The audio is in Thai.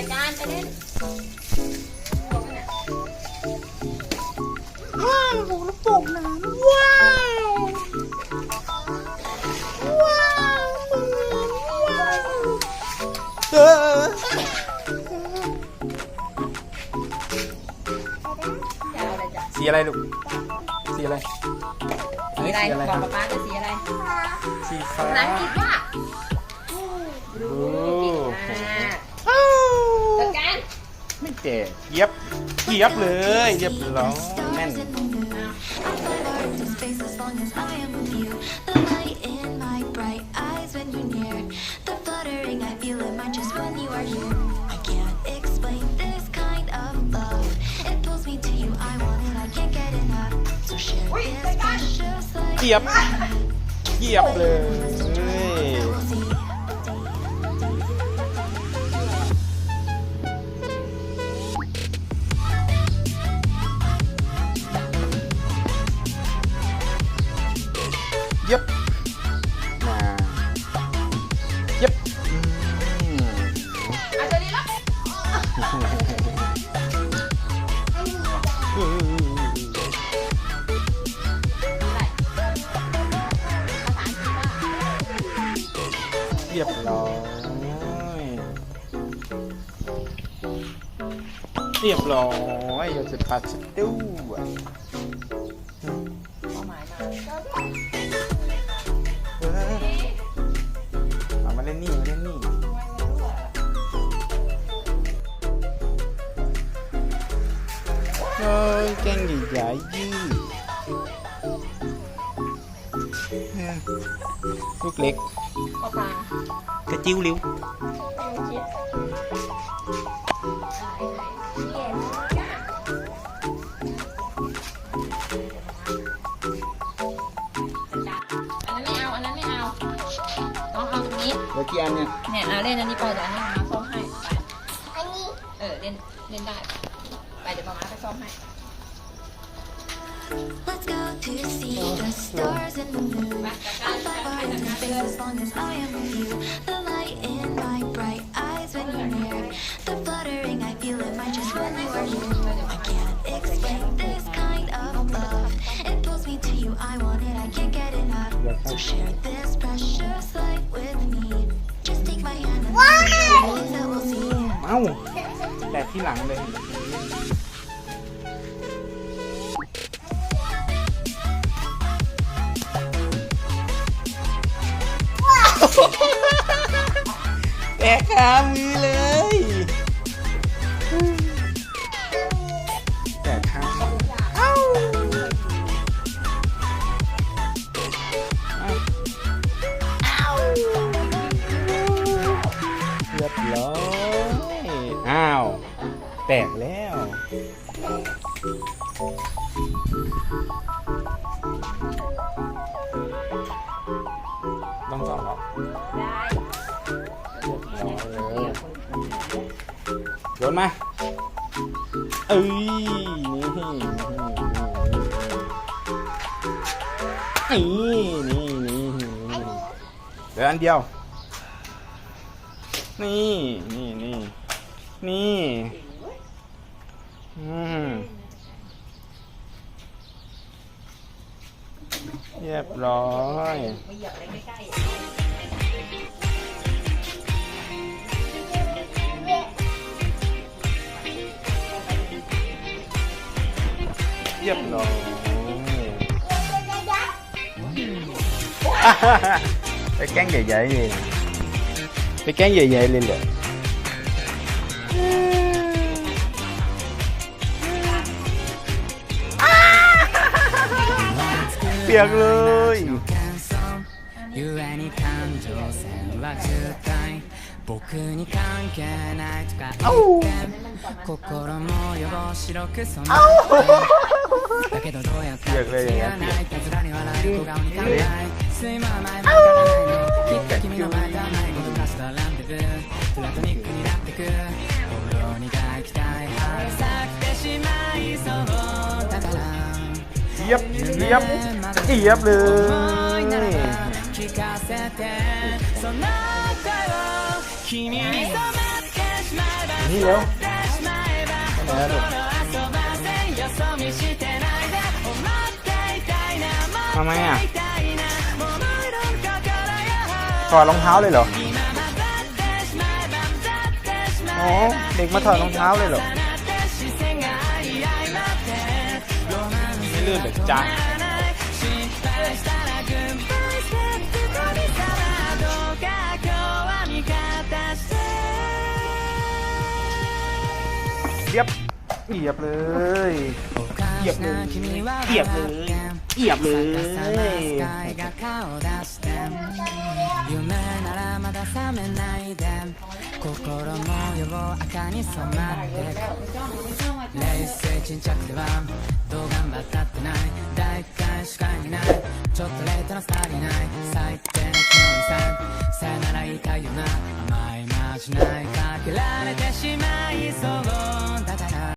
จัดการไปเล่นว้าวลูกโป่งน้ำว้าว ว้าวว้าวเออจะเอาอะไรจ้ะสีอะไรลูก สีอะไรสีอะไรสีอะไรบอกครับป๊าป๊าจะสีอะไรสีฟ้าภาษาอังกฤษว่าโอ้อ่าจัดการ ไม่เจ็บเย็บเย็บเลยเย็บร้อยแน่น Space as long as I am with you. The light เย็บอืมเอาตัวนี้ละเรียบร้อย เรียบร้อยเราจะพาสตู้อะ โอ้ยแกงใหญ่ๆยี่เออลูกเล็กปลาปลากระจิ้วริ้วคิดอันนั้นไม่เอา อันนั้นไม่เอา น้องเอาตรงนี้แล้วกี่อันเนี่ยเนี่ยเอาเล่นอันนี้ไปเดี๋ยวให้มาซ่อมให้ไปอันนี้ เออเล่นเล่นได้ไป เดี๋ยวมาม้าไปซ่อมให้ Let's go to see the stars and the moon. I fly far in space as long as I am with you. The light in my bright eyes when you're near. The fluttering I feel in my chest when you are here. I can't explain this kind of love. It pulls me to you. I want it. I can't get enough. So share this precious life with me. Just take my hand and let's show the that we'll see. เอ้าแต่ที่หลังเลย แตะขามือเลยแตะขาเอ้าเอ้าเรียบร้อยอ้าว แตกแล้ว นมา เอ้ยนี่นี่นี่นี่นี่เดี๋ยวอันเดียว นี่นี่นี่นี่อืมเรียบร้อย รียบร้อย ไปแกล้งใหญ่ๆเลยไปแกล้งใหญ่ๆเลยเหรอเปียกเลย ゆえに感情線は渋滞僕に関係ないとか言って心も汚白く染まって だけどどうやったって知らないたずらに笑える小顔に考え睡魔は前もかないのきっと君の前じゃないことかしたランデブープラトニックになってく心に描きたい春咲いてしまいそうだから เยียบเยียบเยียบเล 思いならย ば聞かせてその声を君に染まってしまえば พี่เร็วไปไหนแล้วลูกท ำไมอะถอดรองเท้าเลยเหรอโอ้เด็กมาถอดรองเท้าเลยเหรอไม่ลื่นเหรือจ๊ะเยียบเหยียบเลยเหยียบเลยเหยียบเลย いい危ない夢ならまだ覚めないで心も夜赤に染まって冷静沈着ではどう頑張ったってない？大体しかいない。ちょっとレートスターリない最低の気温ささよなら言いたいよな甘いまじないかけられてしまいそう。